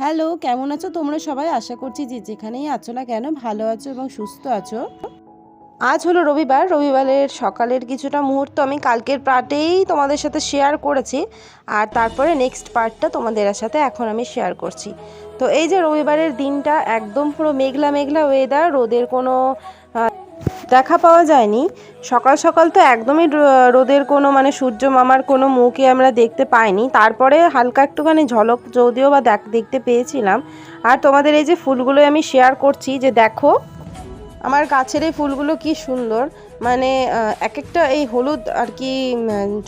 Hello কেমন আছো? তোমরা সবাই আশা করছি যে যেখানেই আছো না কেন ভালো আছো এবং সুস্থ আছো। আজ হলো রবিবার, রবিবারের সকালের কিছুটা মুহূর্ত আমি কালকের পার্টেই তোমাদের সাথে শেয়ার করেছি আর তারপরে নেক্সট পার্টটা তোমাদের সাথে এখন আমি শেয়ার করছি। তো এই যে রবিবারের দিনটা একদম পুরো মেঘলা মেঘলা ওয়েদার রোদের কোনো দেখা পাওয়া যায়নি। সকাল সকাল তো একদমই রোদের কোনো মানে সূর্য মামার কোনো মুখই আমরা দেখতে পাইনি। তারপরে হালকা একটুখানি ঝলক যদিও বা দেখ, দেখতে পেয়েছিলাম। আর তোমাদের এই যে ফুলগুলো আমি শেয়ার করছি যে দেখো, আমার গাছের এই ফুলগুলো কি সুন্দর। মানে এক একটা এই হলুদ আর কি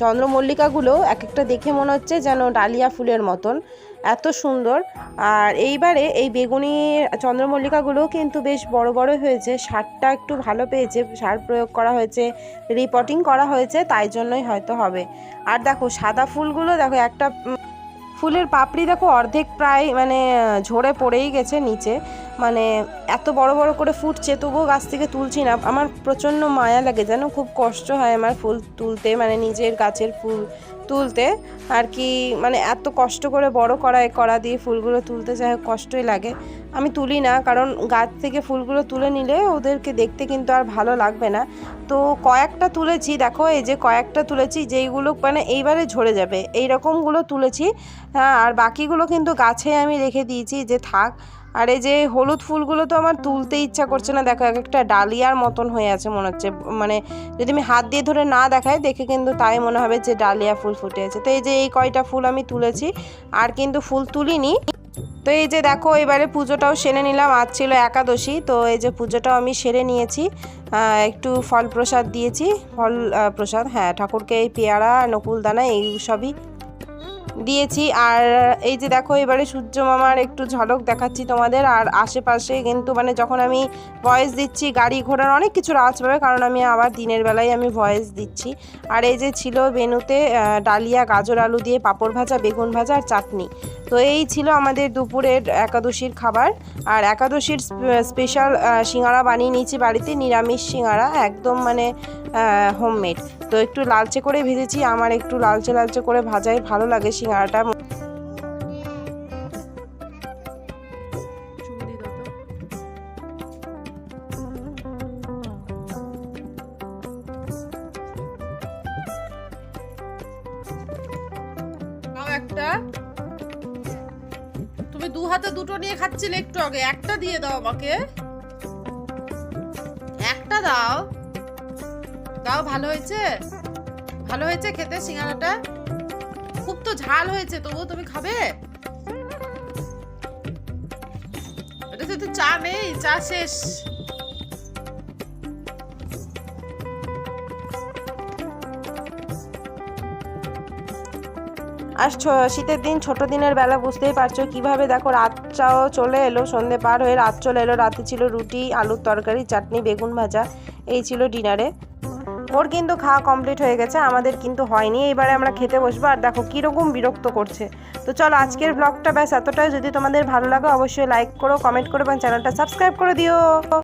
চন্দ্রমল্লিকাগুলো এক একটা দেখে মনে হচ্ছে যেন ডালিয়া ফুলের মতন। এত সুন্দর। আর এইবারে এই বেগুনি চন্দ্রমল্লিকাগুলোও কিন্তু বেশ বড় বড় হয়েছে। সারটা একটু ভালো পেয়েছে। সার প্রয়োগ করা হয়েছে, রিপোর্টিং করা হয়েছে, তাই জন্যই হয়তো হবে। আর দেখো, সাদা ফুলগুলো দেখো, একটা ফুলের পাপড়ি দেখো অর্ধেক প্রায় মানে ঝরে পড়েই গেছে নিচে। মানে এত বড় বড় করে ফুটছে, তবুও গাছ থেকে তুলছি না। আমার প্রচণ্ড মায়া লাগে। যেন খুব কষ্ট হয় আমার ফুল তুলতে মানে নিজের গাছের ফুল তুলতে আর কি মানে এত কষ্ট করে বড় করা এ করা দিয়ে ফুলগুলো তুলতে যাই কষ্টই লাগে। আমি তুলি না, কারণ গাছ থেকে ফুলগুলো তুলে নিলে ওদেরকে দেখতে কিন্তু আর ভালো লাগবে না। তো কয়েকটা তুলেছি, দেখো, এই যে কয়েকটা তুলেছি, যেইগুলো মানে এইবারে ঝরে যাবে। এই রকমগুলো তুলেছি হ্যাঁ আর বাকিগুলো কিন্তু গাছে আমি রেখে দিয়েছি, যে থাক। আর এই যে হলুদ ফুলগুলো তো আমার তুলতে ইচ্ছা করছে না, দেখো এক একটা ডালিয়ার মতন হয়ে আছে মনে হচ্ছে। মানে যদি আমি হাত দিয়ে ধরে না দেখাই, দেখে কিন্তু তাই মনে হবে যে ডালিয়া ফুল ফুটে আছে। তো এই যে এই কয়টা ফুল আমি তুলেছি, আর কিন্তু ফুল তুলিনি। তো এই যে দেখো, এবারে পুজোটাও সেরে নিলাম, আজ ছিল একাদশী, তো এই যে পুজোটাও আমি সেরে নিয়েছি। একটু ফল প্রসাদ দিয়েছি, ফল প্রসাদ হ্যাঁ ঠাকুরকে এই পেয়ারা নকুলদানা এই সবই দিয়েছি। আর এই যে দেখো, এবারে সূর্য মামার একটু ঝলক দেখাচ্ছি তোমাদের। আর আশেপাশে কিন্তু মানে যখন আমি ভয়েস দিচ্ছি, গাড়ি ঘোড়ার অনেক কিছু আওয়াজ পাবে, কারণ আমি আবার দিনের বেলায় আমি ভয়েস দিচ্ছি। আর এই যে ছিল মেনুতে ডালিয়া, গাজর আলু দিয়ে পাঁপড় ভাজা, বেগুন ভাজা আর চাটনি। তো এই ছিল আমাদের দুপুরের একাদশীর খাবার। আর একাদশীর স্পেশাল সিঙ্গারা বানিয়ে নিয়েছি বাড়িতে, নিরামিষ সিঙ্গারা, একদম মানে হোমমেড তো একটু লালচে করে ভেজেছি, আমার একটু লালচে লালচে করে ভাজাই ভালো লাগে সিঙ্গারাটা। একটা। হাতে দুটো নিয়ে খাচ্ছিলে একটু আগে। একটা দিয়ে দাও আমাকে। একটা দাও। দাও, ভালো হয়েছে? ভালো হয়েছে খেতে সিঙ্গারাটা? খুব তো ঝাল হয়েছে, তবুও তুমি খাবে? এটা তো চা নেই, চা শেষ। আর শীতের দিন, ছোট দিনের বেলা বুঝতেই পারছ কীভাবে দেখো রাতটাও চলে এলো, সন্ধে পার হয়ে রাত চলে এলো। রাতে ছিল রুটি, আলুর তরকারি, চাটনি, বেগুন ভাজা, এই ছিল ডিনারে। ওর কিন্তু খাওয়া কমপ্লিট হয়ে গেছে, আমাদের কিন্তু হয়নি। এবারে আমরা খেতে বসবো আর দেখো কীরকম বিরক্ত করছে। তো চলো আজকের ব্লগটা ব্যাস এতটাই। যদি তোমাদের ভালো লাগে অবশ্যই লাইক করো কমেন্ট করো এবং চ্যানেলটা সাবস্ক্রাইব করে দিও।